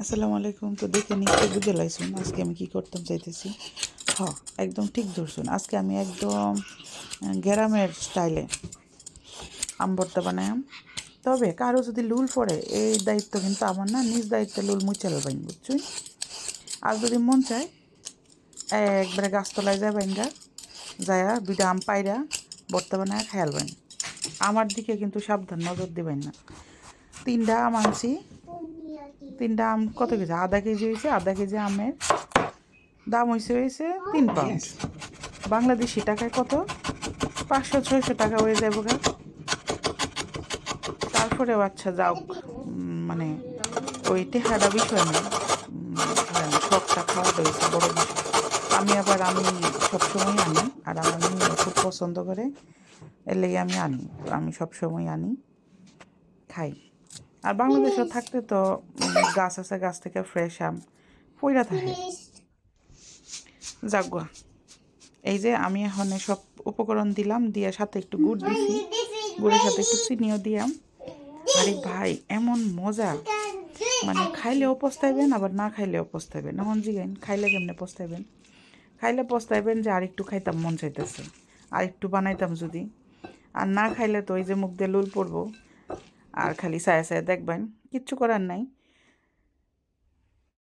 আসসালামু আলাইকুম। তো দেখে নিশ্চয়ই বুঝে লাইছুন আজকে আমি কি করতাম চাইতেছি। হ, একদম ঠিক ধরছুন। আজকে আমি একদম গ্রামের স্টাইলে আম ভর্তা বানায়াম। তবে কারও যদি লুল পড়ে, এই দায়িত্ব কিন্তু আমার না, নিজ দায়িত্বে লুল মুচাল বাইন বুঝছুই? আর যদি মন চায়, একবারে গাছতলায় যায় বাইঙ্গা, যায়া দুইটা আম পাইরা ভর্তা বানায় খেয়াল বাইন আমার দিকে কিন্তু সাবধান, নজর দিবেন না। তিনটা আম আনছি তিনটা আম কত কেজি? আধা কেজি হয়েছে আধা কেজি আমের দাম হয়েছে হয়েছে তিন পাউন্ড। বাংলাদেশি টাকায় কত? পাঁচশো ছয়শো টাকা হয়ে যাব গা। তারপরেও আচ্ছা যাও। মানে ওই টেহারা বিষয় না। ধরেন শখটা খাওয়া হয়েছে বড় বিষয়। আমি আবার আমি সবসময় আনি আর আমার মেয়ে খুব পছন্দ করে এর লেগে আমি আনি। আমি সবসময় আনি খাই। আর বাংলাদেশে থাকতে তো গাছ আছে, গাছ থেকে ফ্রেশ আম পইরা থাকে। যাগুয়া এই যে আমি এখন সব উপকরণ দিলাম, দিয়ে সাথে একটু গুড় দিছি। গুড়ের সাথে একটু চিনিও দিলাম। আরে ভাই, এমন মজা। মানে খাইলেও পস্তাইবেন, আবার না খাইলেও পস্তাইবেন। এখন জিগেন খাইলে কেমনে পস্তাইবেন? খাইলে পস্তাইবেন যে আর একটু খাইতাম, মন চাইতেছে। আর একটু বানাইতাম যদি। আর না খাইলে তো ওই যে মুখ দিয়ে লুল পড়ব। আর খালি সায়া সায়া দেখবেন, কিচ্ছু করার নাই।